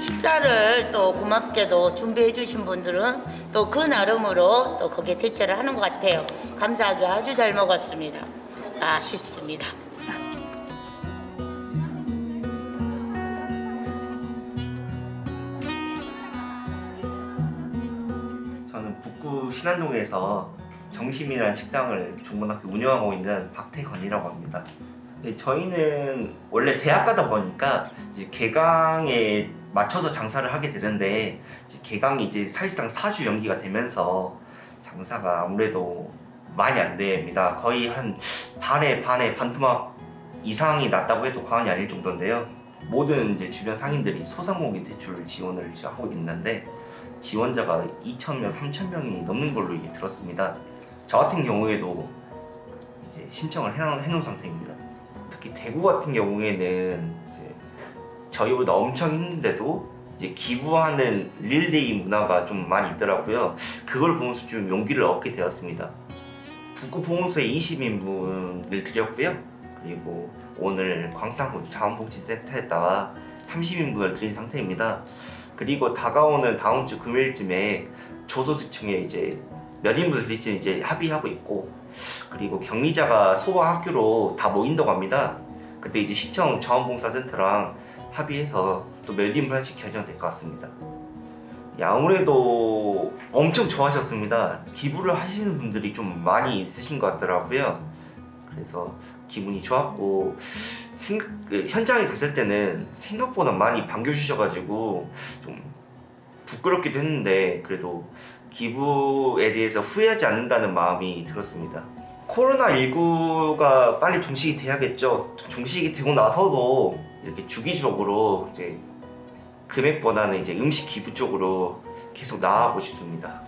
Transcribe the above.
식사를 또 고맙게도 준비해 주신 분들은 또 그 나름으로 또 거기에 대처를 하는 것 같아요. 감사하게 아주 잘 먹었습니다. 맛있습니다. 저는 북구 신안동에서 정심이라는 식당을 중문학교 운영하고 있는 박태건이라고 합니다. 네, 저희는 원래 대학 가다 보니까 이제 개강에 맞춰서 장사를 하게 되는데 이제 개강이 이제 사실상 4주 연기가 되면서 장사가 아무래도 많이 안 됩니다. 거의 한 반에 반에 반토막 이상이 났다고 해도 과언이 아닐 정도인데요. 모든 이제 주변 상인들이 소상공인 대출 지원을 이제 하고 있는데 지원자가 2,000명, 3,000명이 넘는 걸로 이제 들었습니다. 저 같은 경우에도 이제 신청을 해놓은, 해놓은 상태입니다. 특히 대구 같은 경우에는 이제 저희보다 엄청 힘든데도 이제 기부하는 릴레이 문화가 좀 많이 있더라고요. 그걸 보면서 좀 용기를 얻게 되었습니다. 북구 봉사에 20인분을 드렸고요. 그리고 오늘 광산구 자원복지센터에다가 30인분을 드린 상태입니다. 그리고 다가오는 다음 주 금요일쯤에 조소수층에 이제 몇 인분을 드릴지 이제 합의하고 있고 그리고 격리자가 소아 학교로 다 모인다고 합니다. 그때 이제 시청 자원봉사센터랑 합의해서 또 몇 인분 할지 결정될 것 같습니다. 예, 아무래도 엄청 좋아하셨습니다. 기부를 하시는 분들이 좀 많이 있으신 것 같더라고요. 그래서 기분이 좋았고 생각, 그 현장에 갔을 때는 생각보다 많이 반겨주셔가지고 좀 부끄럽기도 했는데 그래도 기부에 대해서 후회하지 않는다는 마음이 들었습니다. 코로나19가 빨리 종식이 돼야겠죠. 종식이 되고 나서도 이렇게 주기적으로 이제 금액보다는 이제 음식 기부 쪽으로 계속 나아가고 싶습니다.